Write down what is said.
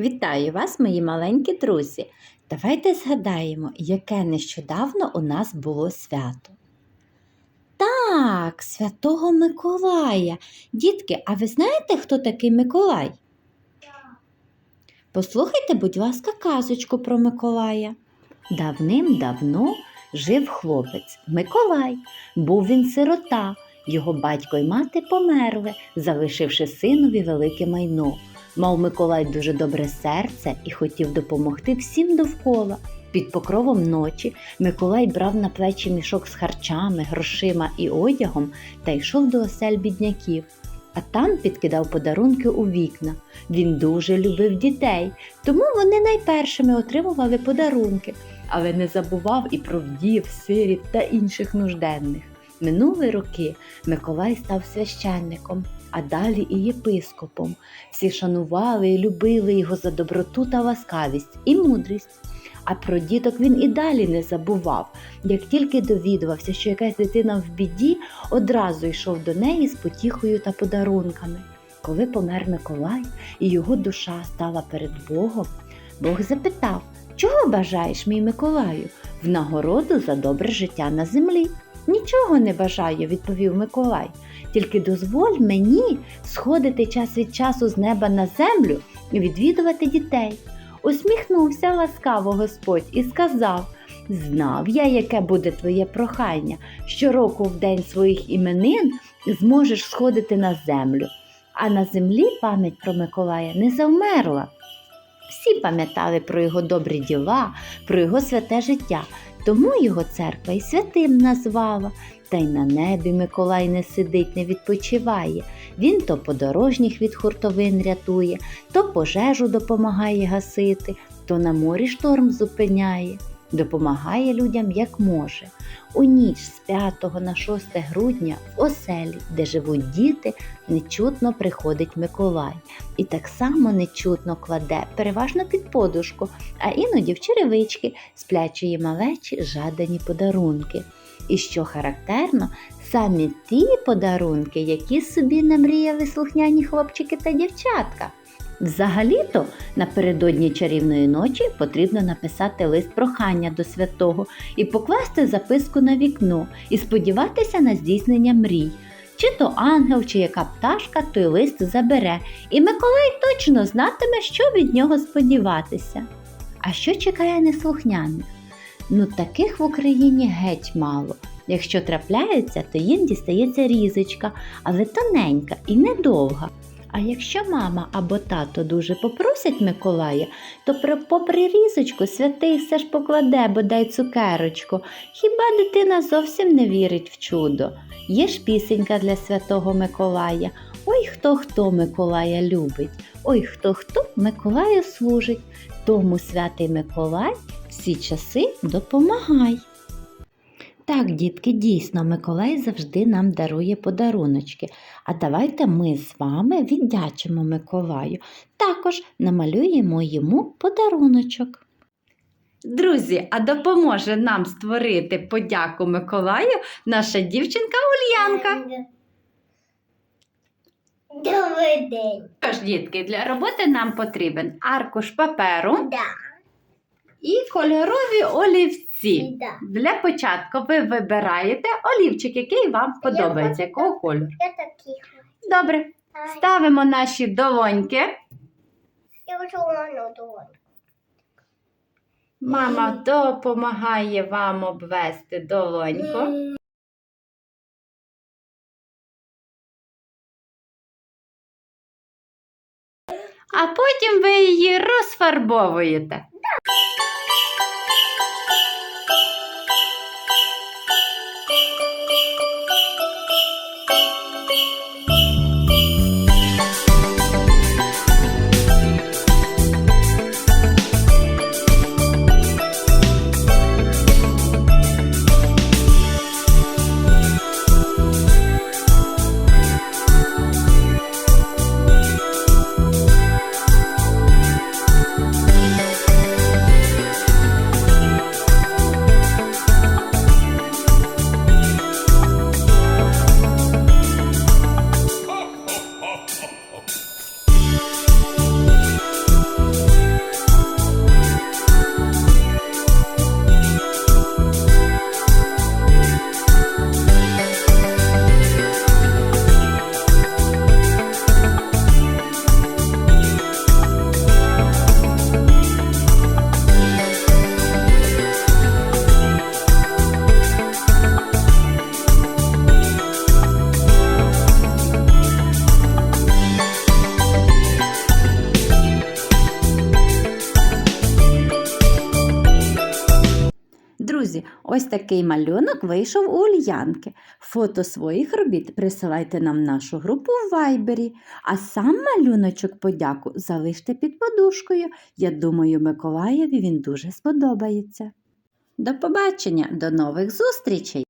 Вітаю вас, мої маленькі друзі! Давайте згадаємо, яке нещодавно у нас було свято. Так, Святого Миколая. Дітки, а ви знаєте, хто такий Миколай? Послухайте, будь ласка, казочку про Миколая. Давним-давно жив хлопець Миколай. Був він сирота. Його батько й мати померли, залишивши синові велике майно. Мав Миколай дуже добре серце і хотів допомогти всім довкола. Під покровом ночі Миколай брав на плечі мішок з харчами, грошима і одягом та йшов до осель бідняків. А там підкидав подарунки у вікна. Він дуже любив дітей, тому вони найпершими отримували подарунки, але не забував і про вдів, сиріт та інших нужденних. Минули роки Миколай став священником, а далі і єпископом. Всі шанували і любили його за доброту та ласкавість і мудрість. А про діток він і далі не забував. Як тільки довідувався, що якась дитина в біді, одразу йшов до неї з потіхою та подарунками. Коли помер Миколай і його душа стала перед Богом, Бог запитав, чого бажаєш, мій Миколаю, в нагороду за добре життя на землі. Нічого не бажаю, відповів Миколай. Тільки дозволь мені сходити час від часу з неба на землю і відвідувати дітей. Усміхнувся ласкаво Господь і сказав: Знав я, яке буде твоє прохання. Щороку в день своїх іменин зможеш сходити на землю, а на землі пам'ять про Миколая не завмерла. Всі пам'ятали про його добрі діла, про його святе життя, тому його церква і святим назвала. Та й на небі Миколай не сидить, не відпочиває. Він то подорожніх від хуртовин рятує, то пожежу допомагає гасити, то на морі шторм зупиняє, допомагає людям як може. У ніч з 5 на 6 грудня в оселі, де живуть діти, нечутно приходить Миколай. І так само нечутно кладе, переважно під подушку, а іноді в черевички сплячої малечі жадані подарунки. І що характерно, самі ті подарунки, які собі намріяли слухняні хлопчики та дівчатка. Взагалі-то напередодні чарівної ночі потрібно написати лист прохання до святого і покласти записку на вікно і сподіватися на здійснення мрій. Чи то ангел, чи яка пташка той лист забере, і Миколай точно знатиме, що від нього сподіватися. А що чекає неслухняних? Ну, таких в Україні геть мало. Якщо трапляються, то їм дістається різочка, але тоненька і недовга. А якщо мама або тато дуже попросять Миколая, то при- попри різочку святий все ж покладе бодай цукерочку. Хіба дитина зовсім не вірить в чудо? Є ж пісенька для святого Миколая. Ой хто хто Миколая любить, ой хто хто Миколаю служить. Тому святий Миколай всі часи допомагай. Так, дітки, дійсно, Миколай завжди нам дарує подаруночки. А давайте ми з вами віддячимо Миколаю. Також намалюємо йому подаруночок. Друзі, а допоможе нам створити подяку Миколаю наша дівчинка Ульянка. Добрий день. Тож, дітки, для роботи нам потрібен аркуш паперу Да. І кольорові олівці. Да. Для початку ви вибираєте олівчик, який вам подобається, якого кольору. Я такий. Добре, ставимо наші долоньки. Я хочу воно долоньку. Мама допомагає вам обвести долоньку. А потім ви її розфарбовуєте. Ось такий малюнок вийшов у Ульянки. Фото своїх робіт присилайте нам в нашу групу в Вайбері, а сам малюночок подяку залиште під подушкою. Я думаю, Миколаєві він дуже сподобається. До побачення, до нових зустрічей!